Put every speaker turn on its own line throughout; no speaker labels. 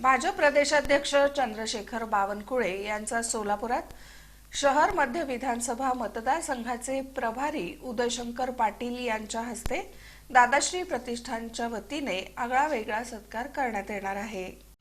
भाजप प्रदेशाध्यक्ष चंद्रशेखर बावनकुळे यांचा सोलापुरात शहर मध्य विधानसभा मतदारसंघाचे प्रभारी उदयशंकर पाटील यांच्या हस्ते दादाश्री प्रतिष्ठानच्या वतीने आगळा वेगळा सत्कार करण्यात येणार आहे.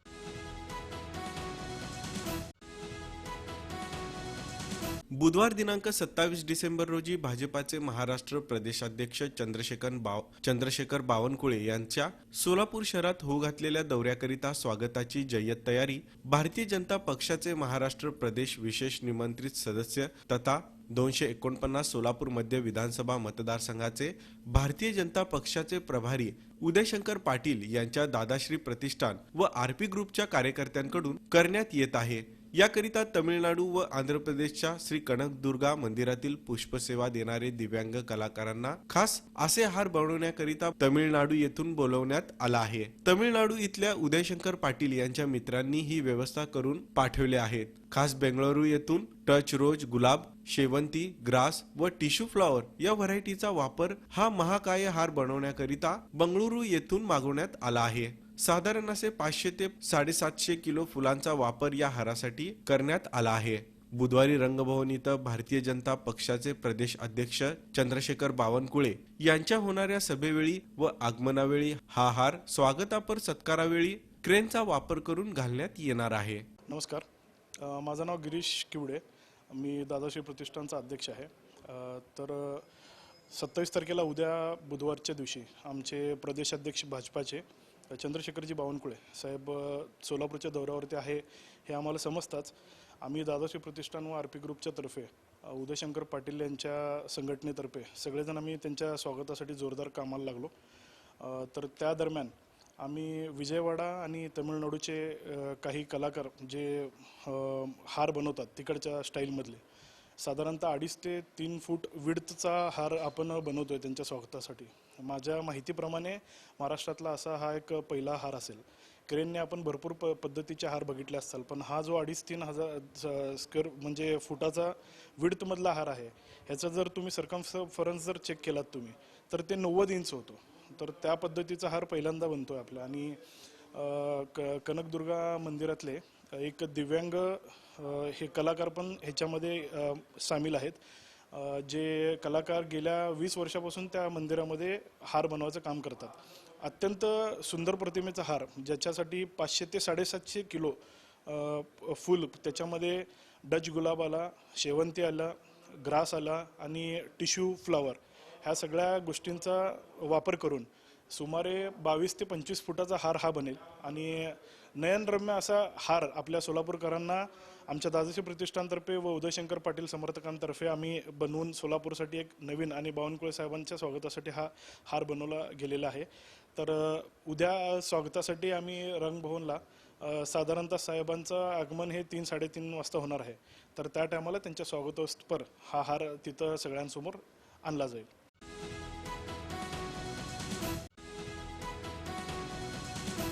बुधवार दिनांक सत्तावीस डिसेंबर रोजी भाजपाचे महाराष्ट्र प्रदेशाध्यक्ष चंद्रशेखर बाव चंद्रशेखर बावनकुळे यांच्या सोलापूर शहरात होऊ घातलेल्या दौऱ्याकरिता स्वागताची जय्यत तयारी भारतीय जनता पक्षाचे महाराष्ट्र प्रदेश विशेष निमंत्रित सदस्य तथा दोनशे एकोणपन्नास सोलापूर मध्य विधानसभा मतदारसंघाचे भारतीय जनता पक्षाचे प्रभारी उदयशंकर पाटील यांच्या दादाश्री प्रतिष्ठान व आरपी ग्रुपच्या कार्यकर्त्यांकडून करण्यात येत आहे. याकरिता तमिळनाडू व आंध्र प्रदेशच्या श्री कनकदुर्गा मंदिरातील पुष्पसेवा देणारे दिव्यांग कलाकारांना खास असे हार बनवण्याकरिता तमिळनाडू येथून बोलवण्यात आला आहे. तमिळनाडू इथल्या उदयशंकर पाटील यांच्या मित्रांनी ही व्यवस्था करून पाठवले आहेत. खास बेंगळुरू येथून टच रोज गुलाब शेवंती ग्रास व टिश्यू फ्लॉवर या व्हरायटीचा वापर हा महाकाय हार बनवण्याकरिता बंगळुरू येथून मागवण्यात आला आहे. साधारण असे पाचशे ते साडेसातशे किलो फुलांचा वापर या हारासाठी करण्यात आला आहे. बुधवारी रंगभवन इथं भारतीय जनता पक्षाचे प्रदेश अध्यक्ष चंद्रशेखर बावनकुळे यांच्या होणाऱ्या सभेवेळी व आगमनावेळी हा हार स्वागतापर सत्कारावेळी क्रेनचा वापर करून घालण्यात येणार आहे.
नमस्कार. अ, माझं नाव गिरीश किवडे. मी दादाश्री प्रतिष्ठानचा अध्यक्ष आहे. अ, तर सत्तावीस तारखेला उद्या बुधवारच्या दिवशी आमचे प्रदेशाध्यक्ष भाजपाचे चंद्रशेखरजी बावनकुळे साहेब सोलापूरच्या दौऱ्यावरती आहे हे आम्हाला समजताच आम्ही दादाश्री प्रतिष्ठान व आर पी ग्रुपच्या तर्फे उदयशंकर पाटील यांच्या संघटनेतर्फे सगळेजण आम्ही त्यांच्या स्वागतासाठी जोरदार कामाला लागलो. तर त्या दरम्यान आम्ही विजयवाडा आणि तमिळनाडूचे काही कलाकार जे हार बनवतात तिकडच्या स्टाईलमधले साधारणतः अडीच ते तीन फूट विडतचा हार आपण बनवतोय त्यांच्या स्वागतासाठी. माझ्या माहितीप्रमाणे महाराष्ट्रातला असा हा एक पहिला हार असेल. क्रेनने आपण भरपूर प पद्धतीचे हार बघितले असताल पण हा जो अडीच तीन हजार स्क्वेअर म्हणजे फुटाचा विडतमधला हार आहे ह्याचा जर तुम्ही सरकमफरन्स जर चेक केलात तुम्ही तर ते नव्वद इंच होतो. तर त्या पद्धतीचा हार पहिल्यांदा बनतोय आपला. आणि क कनकदुर्गा मंदिरातले एक दिव्यांग हे कलाकार पण ह्याच्यामध्ये सामील आहेत. जे कलाकार गेल्या वीस वर्षापासून त्या मंदिरामध्ये हार बनवायचं काम करतात. अत्यंत सुंदर प्रतिमेचा हार ज्याच्यासाठी पाचशे ते साडेसातशे किलो फूल फुल त्याच्यामध्ये डच गुलाब आला शेवंती आला ग्रास आला आणि टिश्यू फ्लावर ह्या सगळ्या गोष्टींचा वापर करून सुमारे बावीस ते पंचवीस फुटाचा हार हा बनेल. आणि नयनरम्य असा हार आपल्या सोलापूरकरांना आमच्या दादाश्री प्रतिष्ठानतर्फे व उदयशंकर पाटील समर्थकांतर्फे आम्ही बनवून सोलापूरसाठी एक नवीन आणि बावनकुळे साहेबांच्या स्वागतासाठी हा हार बनवला गेलेला आहे. तर उद्या स्वागतासाठी आम्ही रंगभवनला साधारणतः साहेबांचं आगमन हे तीन साडेतीन वाजता होणार आहे. तर त्या टायमाला त्यांच्या स्वागतोत्पर हा हार तिथं सगळ्यांसमोर आणला जाईल.